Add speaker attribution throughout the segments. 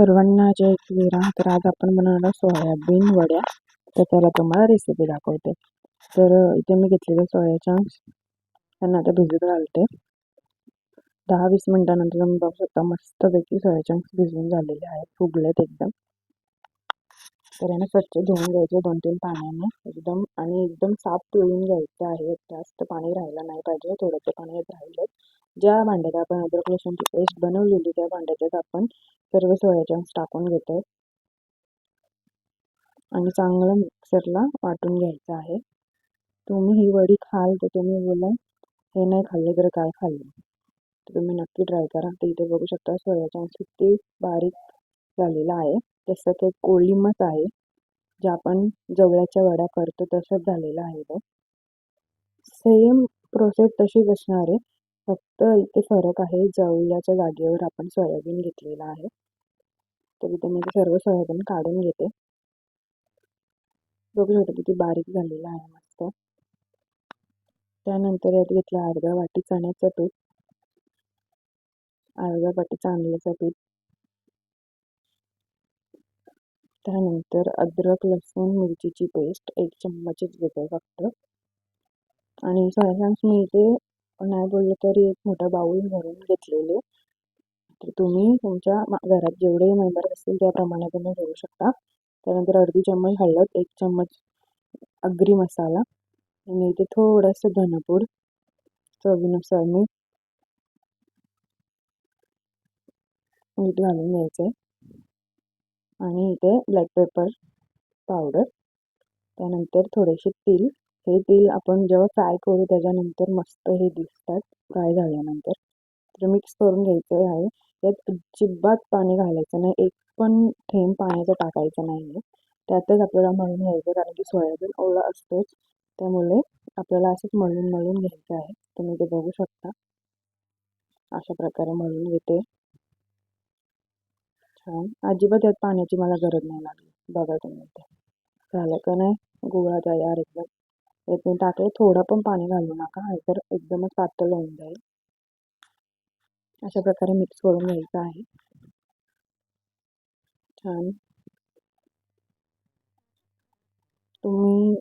Speaker 1: सर्वांना जय श्रीराम. तर आज आपण बनवणार सोयाबीन वड्या. तर त्याला तुम्हाला रेसिपी दाखवते. तर इथे मी घेतलेले सोया चंक्स त्यांना आता भिजत घालते. दहा वीस मिनटानंतर तुम्ही बघू शकता मस्तपैकी सोया चंक्स भिजून झालेले आहेत. फुगलेत एकदम. तर यांना स्वच्छ धुवून घ्यायचे दोन तीन पाण्याने. एकदम आणि एकदम साफ पिळून घ्यायचं आहे. जास्त पाणी राहायला नाही पाहिजे. थोडंसं पाणी राहिलं ज्या भांड्यात आपण अद्रक लसूणची पेस्ट बनवलेली त्या भांड्यात आपण सर्व सोयाचंक्स टाकून घेतो आणि चांगलं मिक्सरला वाटून घ्यायचं आहे. तुम्ही ही वडी खाल तर तुम्ही बोला हे नाही खाल्ले तर काय खाल्लं? तर तुम्ही नक्की ट्राय करा. तर इथे बघू शकता सोयाचंक्स किती बारीक झालेला आहे. तसं ते कोळीमच आहे. जे आपण जवळ्याच्या वड्या करतो तसंच झालेलं आहे बघ. सेम प्रोसेस तशीच असणार आहे. फक्त इथे फरक आहे जवळ्याच्या जागेवर आपण सोयाबीन घेतलेला आहे. तर इथे मी सर्व सोयाबीन काढून घेते. बघू शकतो किती बारीक झालेला आहे मस्त. त्यानंतर यात घेतलं अर्धा वाटी चण्याचं पीठ. अर्धा वाटी चांदल्याचं पीठ. त्यानंतर अद्रक लसूण मिरचीची पेस्ट एक चम्मचच घेते फक्त. आणि सोयासॉन्स मी इथे नाही बोललं तरी एक मोठा बाऊल भरून घेतलेले. तर तुम्ही तुमच्या घरात जेवढे मेंबर असतील त्याप्रमाणे तुम्ही घेऊ शकता. त्यानंतर अर्धी चम्मच हळद एक चम्मच अग्री मसाला आणि इथे थोडंसं धनपूड चवीनुसार मीठ मीठ घालून घ्यायचं आहे आणि इथे ब्लॅक पेपर पावडर. त्यानंतर थोडेसे तेल हे तेल आपण जेव्हा फ्राय करू त्याच्यानंतर मस्त हे दिसतात. फ्राय झाल्यानंतर. तर मिक्स करून घ्यायचं आहे. यात अजिबात पाणी घालायचं नाही. एक पण थेंब पाण्याचं टाकायचं नाही आहे त्यातच आपल्याला मळून घ्यायचं कारण की सोयाबीन ओला असतोच. त्यामुळे आपल्याला असंच मळून मळून घ्यायचं आहे. तुम्ही ते बघू शकता. अशा प्रकारे मळून घेते. छान. अजिबात यात पाण्याची मला गरज नाही लागली. बघा तुम्ही ते. झालं का नाही? गोळा तयार एकदम यात मी टाकले थोडं पण पाणी घालू नका. नाहीतर एकदमच पातळ होऊन जाईल. अशा प्रकारे मिक्स करून घ्यायचं आहे. छान. तुम्ही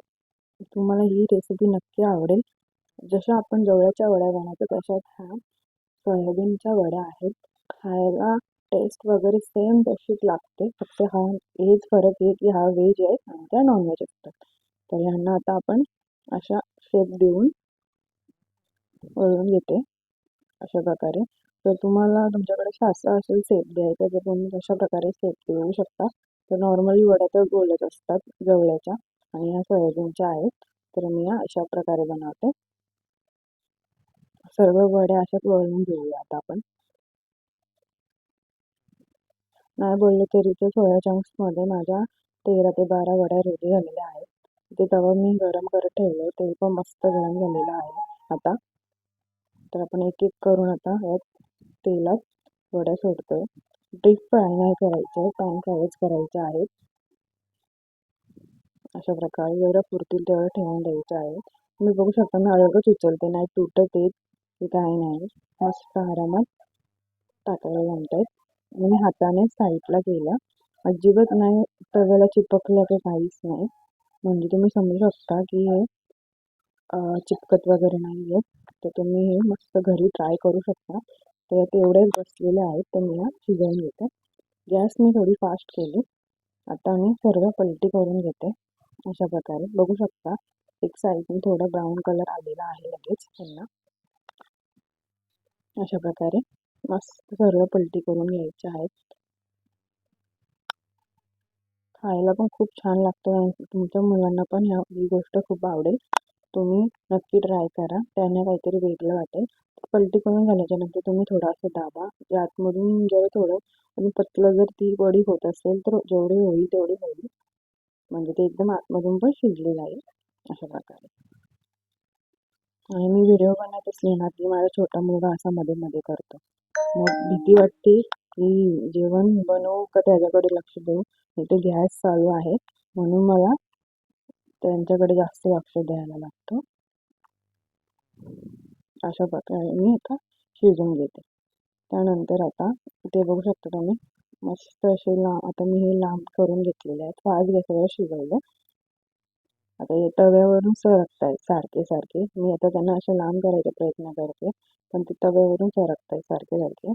Speaker 1: तुम्हाला ही रेसिपी नक्की आवडेल. जशा आपण जवळच्या वड्या बनवतो तशाच ह्या सोयाबीनच्या वड्या आहेत. खायला टेस्ट वगैरे सेम तशीच लागते. फक्त हा हेच फरक आहे की हा व्हेज आहे आणि त्या नॉनव्हेज असतात. तर ह्यांना आता आपण अशा शेप देऊन वळून घेते. अशा प्रकारे. तर तुम्हाला तुमच्याकडे शास्त्र असेल सेप द्यायचा तर तुम्ही अशा प्रकारे सेप देऊ शकता. तर नॉर्मली वड्या तर गोलच असतात जवळच्या आणि ह्या सोयाबीनच्या आहेत. तर मी या अशा प्रकारे बनवते. सर्व वड्या अशाच वळून घेऊया आता आपण. नाही बोलले तरी ते सोया चंक्समध्ये माझ्या तेरा ते बारा वड्या रेडी झालेल्या आहेत. ते तवा मी गरम करत ठेवलं. ते पण मस्त गरम झालेलं आहे आता. तर आपण एक एक करून आता यात तेलात वड्या सोडतोय. डीप फ्राय नाही करायचं आहे पॅन फ्रायच करायचे आहेत अशा प्रकारे जेवढं पुरतील तेवढं ठेवून द्यायचं आहे. तुम्ही बघू शकता मी अलगच उचलते. नाही तुटत येत ते काही नाही. मस्त आरामात टाकायला जमत मी हाताने साईडला केलं. अजिबात नाही तव्याला चिपकलं की काहीच नाही. म्हणजे तुम्ही समजू शकता की हे चिपकत वगैरे नाही आहेत तर तुम्ही हे मस्त घरी ट्राय करू शकता. तर तेवढेच बसलेले आहेत तर मी शिजवून घेते. गॅस मी थोडी फास्ट केली. आता मी सर्व पलटी करून घेते. अशा प्रकारे. बघू शकता एक साईडने थोडा ब्राऊन कलर आलेला आहे लगेच त्यांना. अशा प्रकारे मस्त सर्व पलटी करून घ्यायचे आहेत. खायला पण खूप छान लागतं आणि तुमच्या मुलांना पण ह्या ही गोष्ट खूप आवडेल. तुम्ही नक्की ट्राय करा. त्यांना काहीतरी वेगळं वाटेल. पलटी करून झाल्याच्यानंतर तुम्ही थोडासा दाबा. आतमधून जेव्हा थोडं आणि पतलं जर ती वडी होत असेल तर जेवढी होईल तेवढी होईल. म्हणजे ते एकदम आतमधून पण शिजलेलं आहे. अशा प्रकारे. आणि मी व्हिडिओ बनवत असले ना की माझा छोटा मुलगा असा मध्ये मध्ये करतो. मग भीती वाटते की जेवण बनवू का त्याच्याकडे लक्ष देऊ? इथे गॅस चालू आहे. म्हणून मला त्यांच्याकडे जास्त लक्ष द्यायला लागतं. अशा प्रकारे मी आता शिजवून घेते. त्यानंतर आता ते बघू शकता तुम्ही मस्त असे ला आता मी हे लांब करून घेतलेले आहेत. फास्ट गॅसवर शिजवले. आता हे तव्यावरून सरकत आहेत सारखे सारखे. मी आता त्यांना असे लांब करायचा प्रयत्न करते पण ते तव्यावरून सरकत आहेत सारखे सारखे.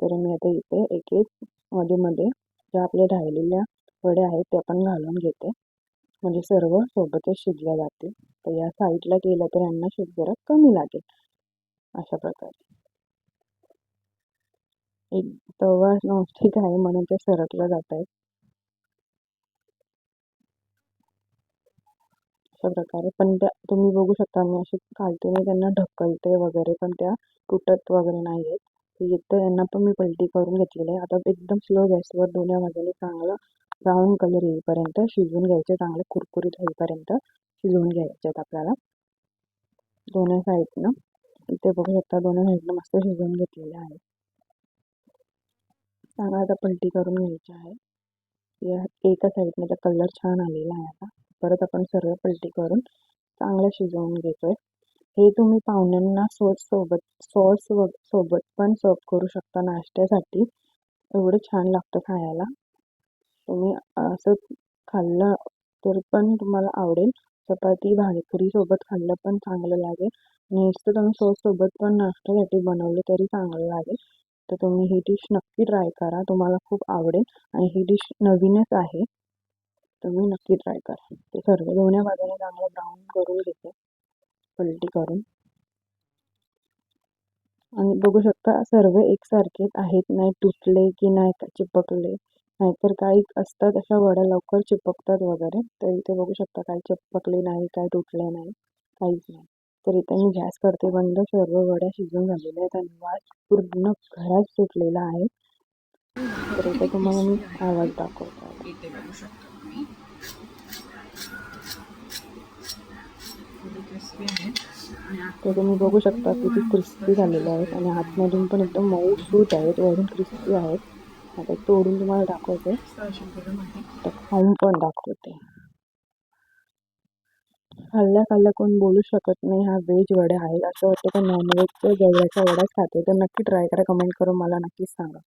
Speaker 1: तर मी आता इथे एक एक मध्ये मध्ये ज्या आपल्या राहिलेल्या वड्या आहेत त्या पण घालून घेते. म्हणजे सर्व सोबतच शिजल्या जातील तर या साईडला केलं तर यांना शिज जरा कमी लागेल. अशा प्रकारे. एक तवा नॉनस्टिक आहे म्हणून ते सरकल्या जात आहेत अशा प्रकारे. पण त्या तुम्ही बघू शकता मी अशी कालतीने त्यांना ढकलते वगैरे पण त्या तुटत वगैरे नाही आहेत. इथं यांना पण मी पलटी करून घेतलेली आहे. आता एकदम स्लो गॅसवर दोन्ही बाजूने चांगलं ब्राऊन कलर येईपर्यंत शिजवून घ्यायचे चांगले कुरकुरीत होईपर्यंत शिजवून घ्यायचे आहेत आपल्याला. दोन्ही साईडनं इथे बघू शकता दोन्ही साईडनं मस्त शिजवून घेतलेले आहे. चांगला आता पलटी करून घ्यायची आहे. या एका साईडने कलर छान आलेला आहे आता. परत आपण सर्व पलटी करून चांगलं शिजवून घेतोय. हे तुम्ही पाहुण्यांना सॉस सोबत सॉस सोबत पण सर्व करू शकता नाश्त्यासाठी. एवढं छान लागतं खायला. तुम्ही असं खाल्लं तर पण तुम्हाला आवडेल. चपाती भाकरी सोबत खाल्लं पण चांगलं लागेल. नुसतं तुम्ही सॉस सोबत पण नाश्त्यासाठी बनवले तरी चांगलं लागेल. तर तुम्ही ही डिश नक्की ट्राय करा. तुम्हाला खूप आवडेल आणि ही डिश नवीनच आहे. तुम्ही नक्की ट्राय करा. ते सर्व दोन्ही बाजूने चांगलं ब्राऊन करून घेते. पलटी करून. आणि बघू शकता सर्व एकसारखेच आहेत. नाही तुटले की नाही का चिपकले. नाहीतर काही असतात अशा वड्या लवकर चिपकतात वगैरे. तर इथे बघू शकता काही चिपकले नाही काय तुटले नाही काहीच नाही. तर इथे मी गॅस करते बंद. सर्व वड्या शिजून झालेल्या आहेत आणि वास पूर्ण घरात सुटलेला आहे. तर इथे तुम्हाला मी आवाज दाखवतो.
Speaker 2: इथे बघू शकता. आणि
Speaker 1: तर तुम्ही बघू शकता किती क्रिस्पी झालेले आहेत आणि आतमधून पण एकदम मऊ सूट आहेत वरून क्रिस्पी आहेत. आता तोडून तुम्हाला दाखवते. तर खाऊन पण दाखवते. खाल्ल्या खाल्ल्या कोण बोलू शकत नाही हा व्हेज वड्या आहे. असं वाटतं का नॉनव्हेजच्या जवळच्या वड्याच खाते. तर नक्की ट्राय करा कमेंट करून मला नक्कीच सांगा.